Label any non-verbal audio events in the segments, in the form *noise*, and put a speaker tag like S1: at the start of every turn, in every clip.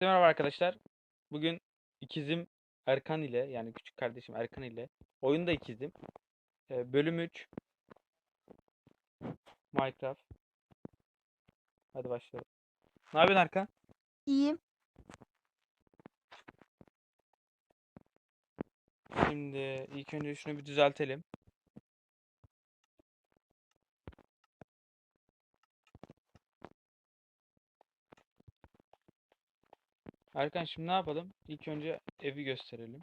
S1: Merhaba arkadaşlar. Bugün ikizim Erkan ile yani küçük kardeşim Erkan ile oyunda ikizim. Ee, bölüm 3 Minecraft. Hadi başlayalım. Ne yapıyorsun Erkan?
S2: İyiyim.
S1: Şimdi ilk önce şunu bir düzeltelim. Erkan şimdi ne yapalım? İlk önce evi gösterelim.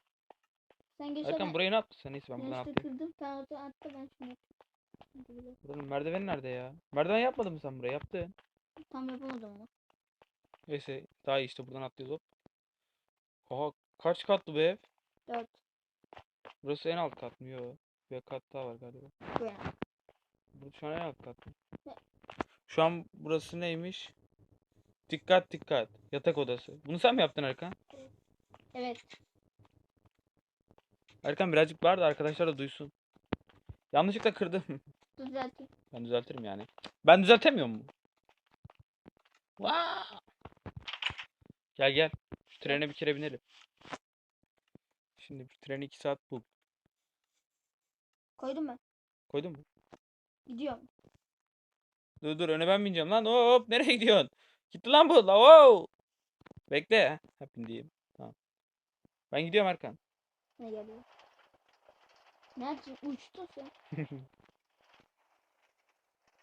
S2: Sen geçen
S1: Erkan burayı ne yaptın sen? Neyse ben buradan
S2: işte
S1: atlayayım.
S2: kırdım. Sen attı ben yapayım.
S1: Buranın merdiveni nerede ya? Merdiven yapmadın mı sen buraya? Yaptın.
S2: Tam yapamadım ama.
S1: Neyse daha iyi işte buradan atlıyoruz hop. Oha kaç katlı bu ev?
S2: Dört.
S1: Burası en alt kat mı? Yok. Bir kat daha var galiba.
S2: Bu
S1: şu an en alt kat mı?
S2: Ne?
S1: Şu an burası neymiş? Dikkat dikkat. Yatak odası. Bunu sen mi yaptın Erkan?
S2: Evet.
S1: Erkan birazcık bağır da arkadaşlar da duysun. Yanlışlıkla kırdım. *laughs*
S2: Düzelteyim.
S1: Ben düzeltirim yani. Ben düzeltemiyor mu? Gel gel. Şu trene bir kere binelim. Şimdi bir treni 2 saat bul.
S2: Koydum ben.
S1: Koydun mu?
S2: Gidiyorum.
S1: Dur dur öne ben bineceğim lan. Hop nereye gidiyorsun? Gitti lan bu. La wow. Bekle. Hep diyeyim. Tamam. Ben gidiyorum Erkan.
S2: Ne geliyor? Neredesin? Uçtun sen. *laughs*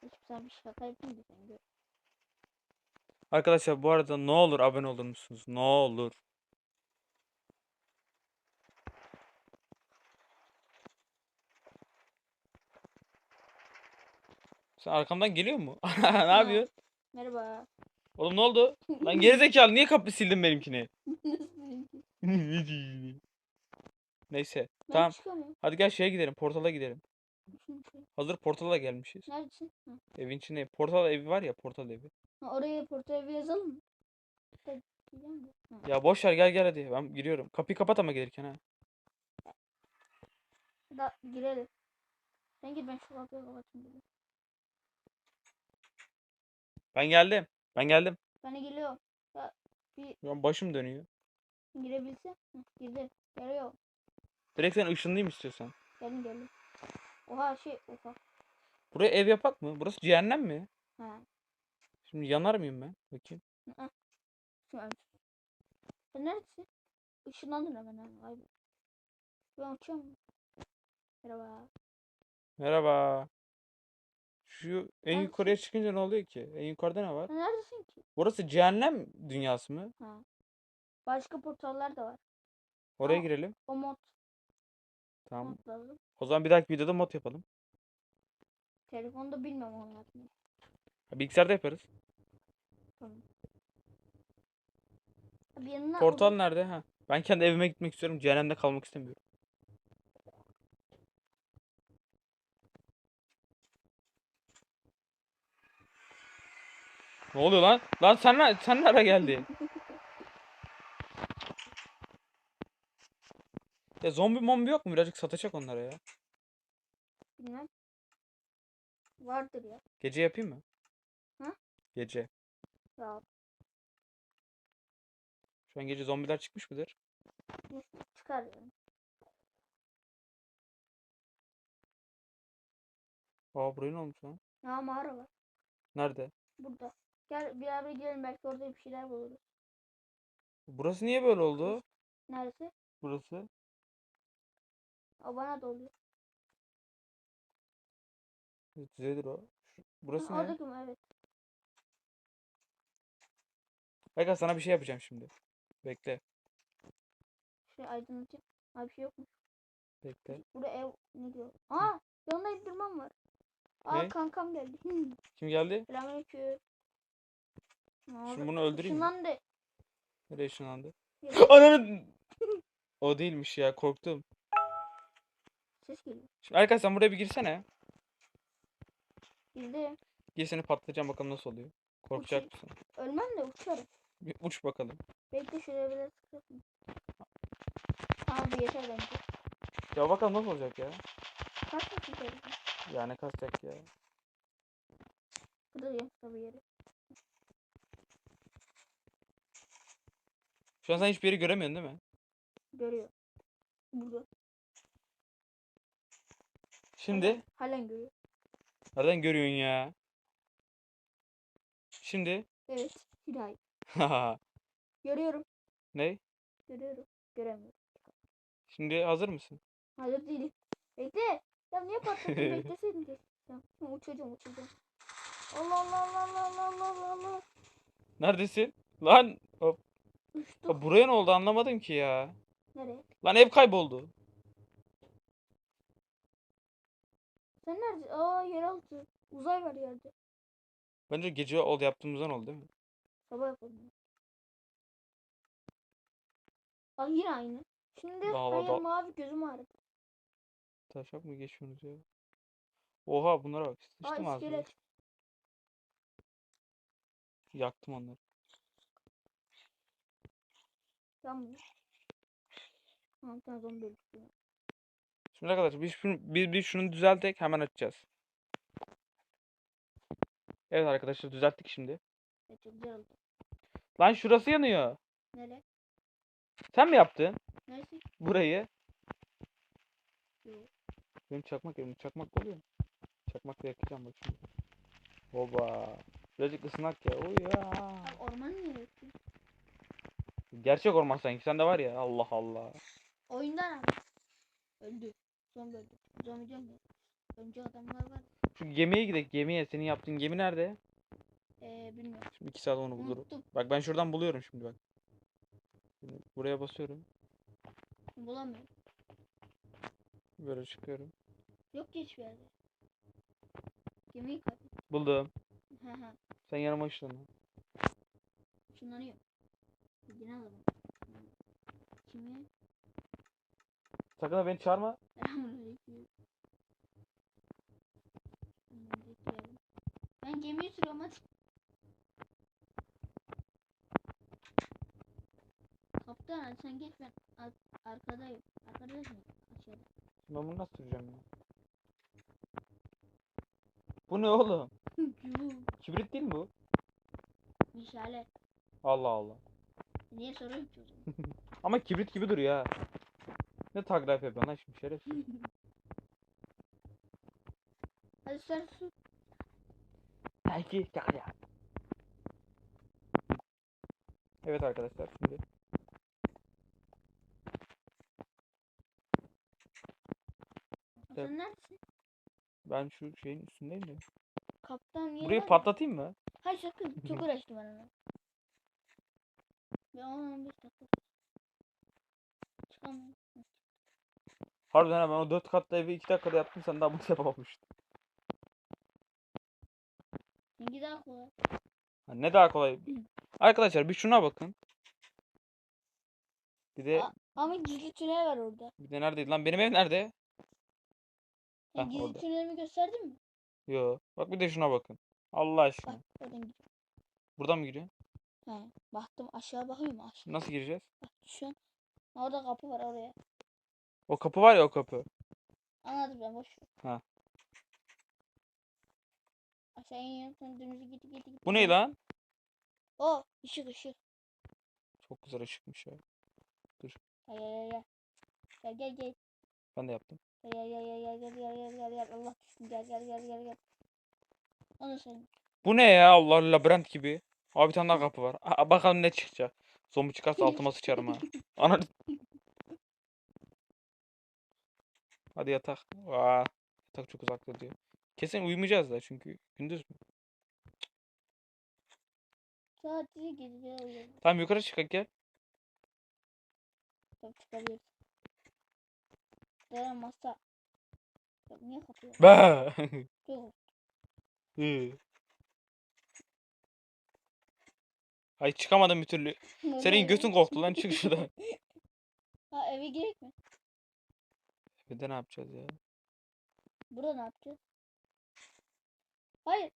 S2: Hiç sen bir şaka yapayım da sen gör.
S1: Arkadaşlar bu arada ne olur abone olur musunuz? Ne olur. Sen arkamdan geliyor mu? *laughs* ne yapıyorsun?
S2: Merhaba.
S1: Oğlum ne oldu? Lan *laughs* gerizekalı niye kapı sildin benimkini? *laughs* *laughs* Neyse.
S2: Ben
S1: Tamam.
S2: çıkamıyorum.
S1: Hadi gel şeye gidelim. Portala gidelim. Hazır portala gelmişiz.
S2: Neredesin? Ha.
S1: Evin içinde. Portal evi var ya portal evi.
S2: Ha, oraya porta evi yazalım mı? Hadi, gidelim de. Ha.
S1: Ya boş ver gel gel hadi. Ben giriyorum. Kapıyı kapat ama gelirken ha.
S2: Da girelim. Sen gir ben şu kapıyı kapatayım dedim.
S1: Ben geldim. Ben geldim.
S2: Ben de geliyorum. Ya, bir
S1: an başım dönüyor.
S2: girebilse. Hı, girdi. Geliyor.
S1: Direkt sen ışınlayayım istiyorsan.
S2: Gelin gelin. Oha şey oha.
S1: Buraya ev yapak mı? Burası cehennem mi?
S2: Ha.
S1: Şimdi yanar mıyım ben? Bakayım.
S2: Şu an. Sen neredesin? Işınlandın hemen. Vay be. Ben uçuyorum. Merhaba.
S1: Merhaba. Şu en yukarıya çıkınca ne oluyor ki? En yukarıda ne var?
S2: Neredesin ki?
S1: Burası cehennem dünyası mı?
S2: Ha. Başka portallar da var.
S1: Oraya
S2: Aa.
S1: girelim.
S2: O mod,
S1: Tamam.
S2: mod lazım.
S1: O zaman bir dahaki videoda mod yapalım.
S2: Telefonda bilmiyorum onu yapmayı.
S1: Ha, Bilgisayarda yaparız.
S2: Yanına
S1: Portal nerede? Ha. Ben kendi evime gitmek istiyorum. Cehennemde kalmak istemiyorum. Ne oluyor lan? Lan sen ne, sen nereye geldin? Ya zombi mombi yok mu? Birazcık satacak onlara ya.
S2: Bilmem. Vardır ya.
S1: Gece yapayım mı?
S2: Hı?
S1: Gece.
S2: Ya
S1: Şu an gece zombiler çıkmış mıdır?
S2: çıkar yani.
S1: Aa buraya ne olmuş lan?
S2: Ya mağara var.
S1: Nerede?
S2: Burada. Gel bir abi gidelim belki orada bir şeyler buluruz.
S1: Burası niye böyle oldu?
S2: Neresi?
S1: Burası.
S2: O bana da oluyor.
S1: Düzelir o. Şu, burası
S2: Ha,
S1: ne?
S2: Oradaki mi? Evet.
S1: Bekle sana bir şey yapacağım şimdi. Bekle.
S2: Şey aydınlatayım. Abi bir şey yok mu?
S1: Bekle.
S2: Burada ev ne diyor? Aa yanında indirmem var. Aa
S1: Ne?
S2: kankam geldi.
S1: Kim geldi?
S2: Selamünaleyküm. Oldu?
S1: Şimdi bunu öldüreyim mi?
S2: Şundan de.
S1: Nereye ışınlandı?
S2: Yok.
S1: Ananı! O değilmiş ya korktum.
S2: Ses geliyor.
S1: Şimdi Erkan sen buraya bir girsene.
S2: Girdim.
S1: Gir seni patlatacağım bakalım nasıl oluyor. Korkacak
S2: Uçayım.
S1: mısın?
S2: Ölmem de uçarım.
S1: Bir uç bakalım.
S2: Bekle şuraya biraz sıkıntı. Tamam bu yeter bence.
S1: Ya bakalım nasıl olacak ya.
S2: Kaç mısın?
S1: Ya ne kasacak ya.
S2: Kırayım tabii yeri.
S1: Şu an sen hiçbir yeri göremiyorsun değil mi?
S2: Görüyor. Burada.
S1: Şimdi
S2: Halen görüyor.
S1: nereden görüyorsun ya? Şimdi
S2: Evet. Hilal. *laughs* Görüyorum.
S1: ne?
S2: Görüyorum. Göremiyorum.
S1: Şimdi hazır mısın?
S2: Hazır değilim. Bekle. Ya niye patlattın? *laughs* Bekleseydin de. Ya, uçacağım uçacağım. Allah Allah Allah Allah Allah Allah Allah.
S1: Neredesin? Lan hop.
S2: Uçtuk.
S1: Ya buraya ne oldu anlamadım ki ya.
S2: Nereye?
S1: Lan ev kayboldu.
S2: Sen nerede? Aa yeraltı. Uzay var yerde.
S1: Bence gece oldu yaptığımızdan oldu değil mi?
S2: Sabah yapalım. Bak yine aynı. Şimdi
S1: Daha-
S2: hayır
S1: daha-
S2: mavi gözüm ağrıdı.
S1: Taşak mı geçiyorsunuz ya? Oha bunlara bak.
S2: Aa
S1: Sıçtım ağzına.
S2: iskelet.
S1: Yaktım onları.
S2: Tamam. Tamam zombi öldürdüm.
S1: Şimdi arkadaşlar biz, biz, biz şunu düzeltek hemen açacağız. Evet arkadaşlar düzelttik şimdi.
S2: Evet güzel.
S1: Lan şurası yanıyor.
S2: Nere?
S1: Sen mi yaptın
S2: Neresi?
S1: burayı?
S2: Yok.
S1: Benim çakmak elim çakmak oluyor mu? Çakmakla yakacağım bak şimdi. Oba. Birazcık ısınak ya. Oy ya.
S2: Abi orman yaptın?
S1: Gerçek orman sanki. Sende var ya. Allah Allah.
S2: Oyundan abi. Öldü. Zombi öldü. Zombi diyorum ya. Önce adamlar var.
S1: Şu gemiye gidelim. Gemiye. Senin yaptığın gemi nerede?
S2: Ee, bilmiyorum.
S1: Şimdi iki saat onu bulurum.
S2: Unuttum.
S1: Bak ben şuradan buluyorum şimdi bak. Şimdi buraya basıyorum.
S2: Bulamıyorum.
S1: Böyle çıkıyorum.
S2: Yok ki hiçbir yerde. Gemiyi kaybettim.
S1: Buldum. Sen yanıma ışınlan.
S2: Şunlanıyor. Yine alalım. Kimi?
S1: Sakın ha beni çağırma.
S2: Ben gemiyi sürüyorum hadi. Kaptan hadi sen geç ben ar arkadayım. Arkadayım mı? Aşağıda.
S1: Ben bunu nasıl süreceğim ya? Bu ne oğlum? *laughs* Kibrit değil mi bu?
S2: Meşale.
S1: Allah Allah.
S2: Niye soruyorsun ki o zaman? *laughs*
S1: Ama kibrit gibi duruyor ha. Ne tagraf yapıyorsun lan şimdi şerefsiz. *laughs*
S2: hadi sen su.
S1: Belki çakacağım. Evet arkadaşlar şimdi.
S2: Sen neredesin?
S1: ben şu şeyin üstündeyim de.
S2: Kaptan niye
S1: Burayı patlatayım mı?
S2: Hayır sakın. Çok *laughs* uğraştım ben ona. Ve 10-15 dakika. Çıkamıyorum.
S1: Harbiden ha ben o 4 katlı evi 2 dakikada yaptım sen daha bunu *laughs* yapamamıştın.
S2: Seninki daha kolay.
S1: Ha, ne daha kolay. *clears throat* Arkadaşlar bir şuna bakın. Bir de
S2: Aa. Ama gizli tünel var orada.
S1: bir de neredeydi lan benim ev nerede? Heh,
S2: gizli
S1: orada.
S2: tünelimi gösterdin mi?
S1: Yo. Bak bir de şuna bakın. Allah aşkına.
S2: Bak oradan.
S1: Buradan mı giriyorsun?
S2: He. Baktım aşağı bakıyorum aşağı.
S1: Nasıl gireceğiz?
S2: Bak an. Orada kapı var oraya.
S1: O kapı var ya o kapı.
S2: Anladım ben boş ver.
S1: Ha.
S2: Aşağı iniyorum sonra dümdüz git git git.
S1: Bu ne lan?
S2: O ışık ışık.
S1: Çok güzel ışıkmış ya.
S2: Gel gel gel. Gel gel gel.
S1: Ben de yaptım.
S2: Gel gel gel gel gel gel gel gel gel Allah düştüm gel gel gel gel gel. Onu sen.
S1: Bu ne ya Allah labirent gibi. Abi bir tane daha kapı var. Aa, bakalım ne çıkacak. Zombi çıkarsa altıma sıçarım ha. *laughs* Ana. Hadi yatak. Aa, yatak çok uzakta diyor. Kesin uyumayacağız da çünkü gündüz mü? Tamam yukarı çıkak gel.
S2: Tabii çıkabiliriz. Ya niye kapıyor?
S1: Be.
S2: Yok. *laughs*
S1: Hı. Ay çıkamadım bir türlü. Senin götün koktu lan çık şuradan. *laughs*
S2: Ha eve gerek mi?
S1: Bir de ne yapacağız ya?
S2: Burada ne yapacağız? Hayır.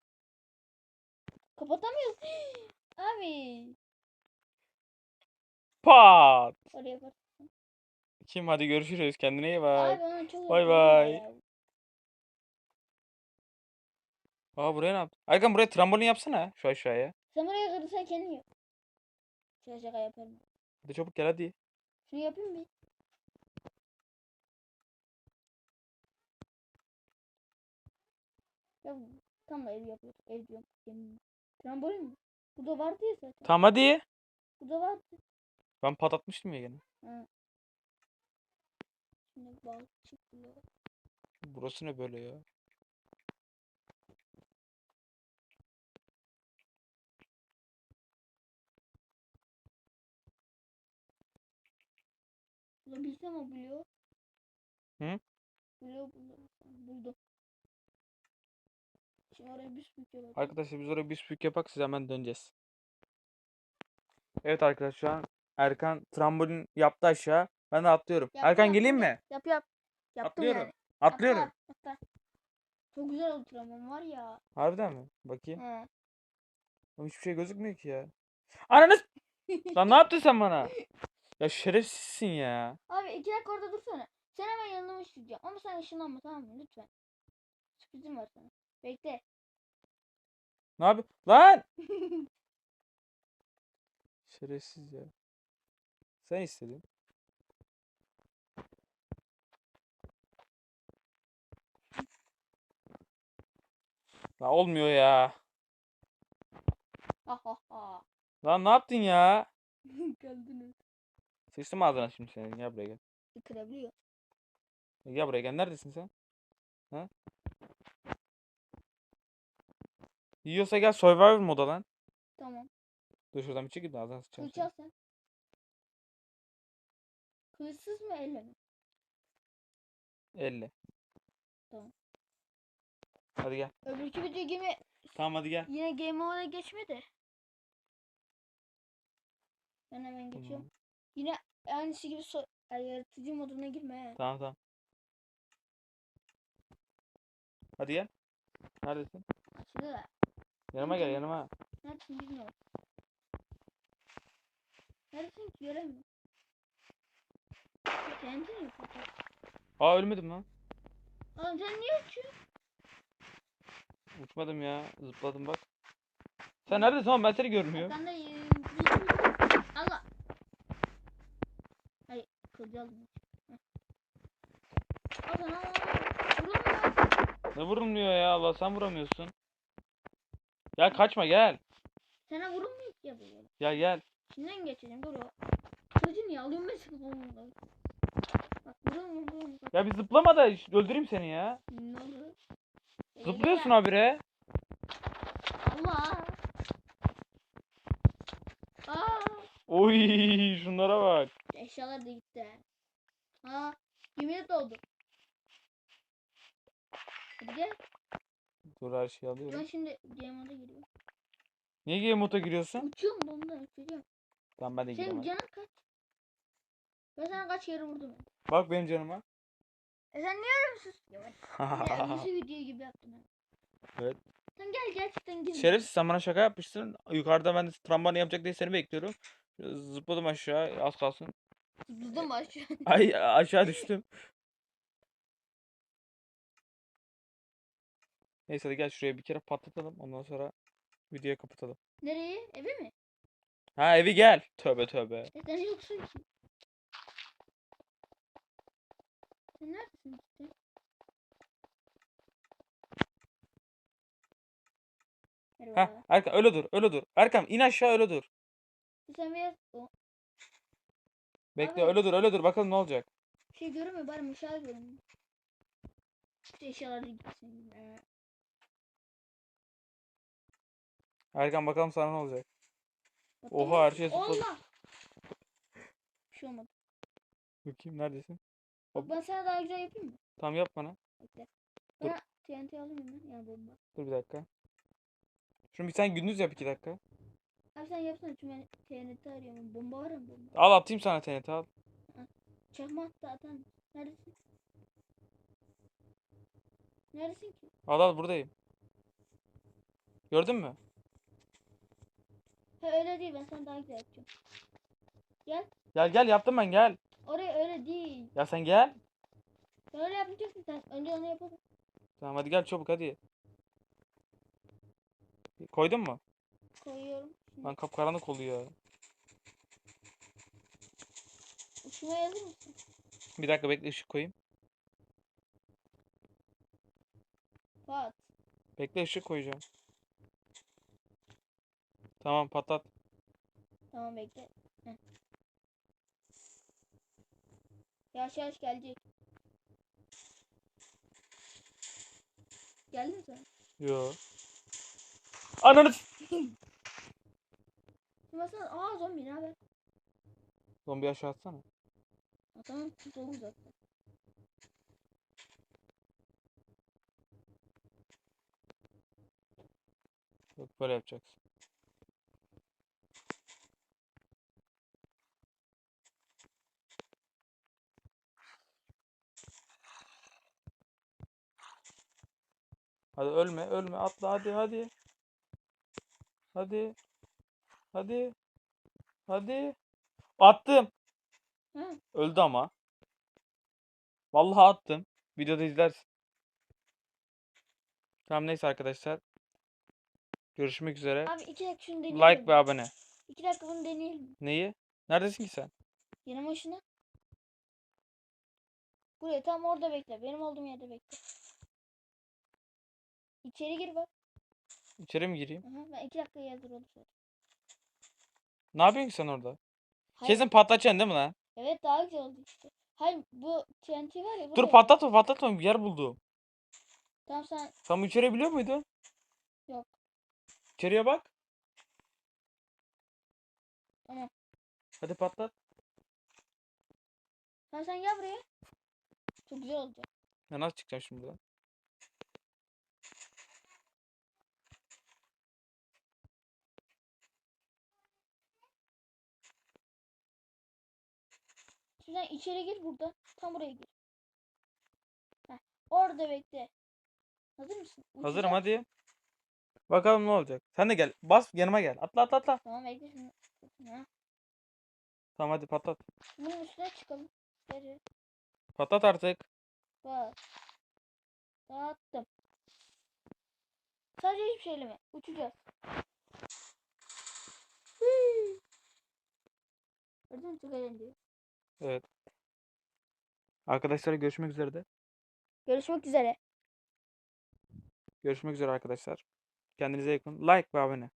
S2: Kapatamıyoruz. *gasps* Abi.
S1: Pat.
S2: Oraya bak.
S1: Kim hadi görüşürüz. Kendine iyi
S2: Abi
S1: bak.
S2: ona çok
S1: Bay bay. Aa buraya ne yaptın? Aykan buraya trambolin yapsana şu aşağıya.
S2: Sen buraya kırırsan kendin yap. Şaka şaka yaparım.
S1: Hadi çabuk gel hadi.
S2: Şunu yapayım mı? Ya tam ev yapıyoruz. Ev diyorum. Yemin. Trambolin mi? Bu da vardı ya zaten.
S1: Tamam hadi.
S2: Bu da vardı.
S1: Ben patlatmıştım ya gene.
S2: Ha. Şimdi balık çıktı. ya.
S1: Burası ne böyle ya?
S2: Bulabilsem o buluyor.
S1: Hı?
S2: Buluyor buluyor. Buldum. Şimdi oraya bir sürü bak.
S1: Arkadaşlar biz oraya bir büyük yapak size hemen döneceğiz. Evet arkadaşlar şu an Erkan trambolin yaptı aşağı. Ben de atlıyorum.
S2: Yaptım,
S1: Erkan
S2: yaptım,
S1: geleyim
S2: yap-
S1: mi?
S2: Yap yap. Yaptım
S1: Atlıyorum.
S2: yani.
S1: Atlıyorum.
S2: Atla, atla. Çok güzel oldu tramvay var ya.
S1: Harbiden mi? Bakayım.
S2: He.
S1: Hiçbir şey gözükmüyor ki ya. Ananı *laughs* Lan ne yaptın sen bana? *laughs* Ya şerefsizsin ya.
S2: Abi iki dakika orada dursana. Sen hemen yanıma ışınlayacağım. Ama sen ışınlanma tamam mı? Lütfen. Sürprizim var sana. Bekle.
S1: Ne yapıyor? Lan! *laughs* Şerefsiz ya. Sen istedin. La olmuyor ya. Lan ne yaptın ya? *laughs*
S2: Geldiniz.
S1: Sıçtım ağzına şimdi senin. Gel buraya gel.
S2: Kırabiliyor.
S1: Gel buraya gel. Neredesin sen? Ha? Yiyorsa gel Survivor moda lan.
S2: Tamam.
S1: Dur şuradan bir çekil de ağzına sıçacağım.
S2: Al sen. Kılıçsız mı elle mi?
S1: Elle.
S2: Tamam.
S1: Hadi gel.
S2: Öbürkü video gibi
S1: Tamam hadi gel.
S2: yine game mode'a geçmedi. Ben hemen geçiyorum. Yine aynısı gibi so ay, yaratıcı moduna girme he.
S1: Tamam tamam. Hadi gel. Neredesin?
S2: Açıldı da.
S1: Yanıma gel yanıma.
S2: Neredesin bilmiyorum. Neredesin ki göremiyorum. Kendin mi fotoğraf?
S1: Aa ölmedim lan.
S2: Oğlum sen niye uçuyorsun?
S1: Uçmadım ya. Zıpladım bak. Sen neredesin oğlum ben seni görmüyorum.
S2: Arkanda y- Allah. Aldım. Heh. Al. Vurulmuyor.
S1: Ne vurulmuyor ya Allah sen vuramıyorsun. Gel kaçma gel.
S2: Sana vurulmuyor ki ya böyle.
S1: Gel gel.
S2: Şimdiden geçeceğim dur o. Kılıcı niye alıyorum ben sıkı olmadı. Bak vurulmuyor vurulmuyor.
S1: Ya bir zıplama da öldüreyim seni ya.
S2: Ne oldu?
S1: Zıplıyorsun
S2: Eğlen.
S1: habire.
S2: Allah. Aa.
S1: Oy şunlara bak.
S2: Eşyalar da gitti. Ha. Yemin doldu. Hadi gel.
S1: Dur her şeyi
S2: Ben
S1: alıyorum.
S2: şimdi game moda giriyorum.
S1: Niye game moda giriyorsun?
S2: Uçuyorum bundan uçacağım.
S1: Tamam ben de
S2: Senin
S1: gireyim.
S2: canın kaç? Ben sana kaç kere vurdum.
S1: Bak benim canıma.
S2: E sen niye öyle misin? Ya nasıl video gibi yaptın ha?
S1: Evet.
S2: Sen gel gerçekten gir.
S1: Şerefsiz sen bana şaka yapmışsın. Yukarıda ben de trambanı yapacak diye seni bekliyorum. Zıpladım aşağı az kalsın.
S2: Zıpladım aşağı? *laughs*
S1: Ay aşağı düştüm. Neyse hadi gel şuraya bir kere patlatalım. Ondan sonra videoyu kapatalım.
S2: Nereye? Eve mi?
S1: Ha evi gel. Tövbe tövbe.
S2: E sen yoksun ki. Sen neredesin işte?
S1: Ha. Erkan öyle dur öyle dur. Erkan in aşağı öyle dur.
S2: Sen biraz
S1: Bekle
S2: Abi.
S1: öyle dur öyle dur bakalım ne olacak.
S2: şey görünmüyor bari müşahede görünmüyor. İşte eşyalar da gitsin. Ee,
S1: Erkan bakalım sana ne olacak.
S2: bakalım.
S1: Oha her şey zıpladı.
S2: Allah. Bir şey olmadı.
S1: Bakayım neredesin?
S2: Bak ben sana daha güzel yapayım mı?
S1: Tamam yap bana.
S2: Bekle.
S1: Dur.
S2: Ben TNT alayım hemen. Yani bomba.
S1: Dur bir dakika. Şunu bir sen gündüz yap iki dakika.
S2: Abi sen yapsana çünkü ben TNT arıyorum. Bomba var mı bomba?
S1: Al atayım sana TNT al.
S2: Çakma atan. Neredesin? Neredesin ki?
S1: Al al buradayım. Gördün mü?
S2: Ha öyle değil ben sana daha güzel yapacağım. Gel.
S1: Gel gel yaptım ben gel.
S2: Oraya öyle değil.
S1: Ya sen gel.
S2: Sen öyle yapmayacaksın sen. Önce onu yapalım.
S1: Tamam hadi gel çabuk hadi. Koydun mu?
S2: Koyuyorum. Şimdi.
S1: Lan kapkaranlık oluyor.
S2: Şuna yazır mısın?
S1: Bir dakika bekle ışık koyayım.
S2: Pat.
S1: Bekle ışık koyacağım. Tamam patlat.
S2: Tamam bekle. Heh. Yavaş yavaş gelecek. Geldin mi sen?
S1: Yo. Ananı *laughs*
S2: baksana. Aa zombi ne haber?
S1: Zombi aşağı atsana.
S2: Ha, tamam dolu zaten.
S1: Yok böyle yapacaksın. Hadi ölme ölme atla hadi hadi. Hadi. Hadi. Hadi. Attım.
S2: Ha,
S1: Öldü ama. Vallahi attım. Videoda izlersin. Tamam neyse arkadaşlar. Görüşmek üzere.
S2: abi iki dakika şunu deneyelim.
S1: Like ve abone.
S2: İki dakika bunu deneyelim.
S1: Neyi? Neredesin ki sen?
S2: Yanıma şuna. Buraya tam orada bekle. Benim olduğum yerde bekle. İçeri gir bak.
S1: İçeri mi gireyim?
S2: Aha, ben iki dakika hazır zaten.
S1: Ne yapıyorsun ki sen orada?
S2: Hayır,
S1: Kesin patlatacaksın değil mi lan?
S2: Evet daha güzel oldu işte. Hayır bu TNT var ya.
S1: Dur
S2: burada.
S1: patlatma patlatma bir yer buldum.
S2: Tamam sen
S1: bu içeri biliyor muydun?
S2: Yok.
S1: İçeriye bak.
S2: Tamam.
S1: Hadi patlat.
S2: sen, sen gel buraya. Çok güzel olacak.
S1: Ya nasıl çıkacağım şimdi buradan?
S2: Sen içeri gir burada. Tam buraya gir. Heh, orada bekle. Hazır mısın?
S1: Hazırım
S2: Uçacağım.
S1: hadi. Bakalım ne olacak. Sen de gel. Bas yanıma gel. Atla atla atla.
S2: Tamam bekle. Ha.
S1: Tamam hadi patlat.
S2: Bunun üstüne çıkalım. İçeri.
S1: Patlat artık.
S2: Bak. Dağıttım. Sadece hiçbir şeyle mi? Uçacağız. Gördün mü? Çok eğlenceli.
S1: Evet. Arkadaşlar görüşmek üzere de.
S2: Görüşmek üzere.
S1: Görüşmek üzere arkadaşlar. Kendinize iyi bakın. Like ve abone.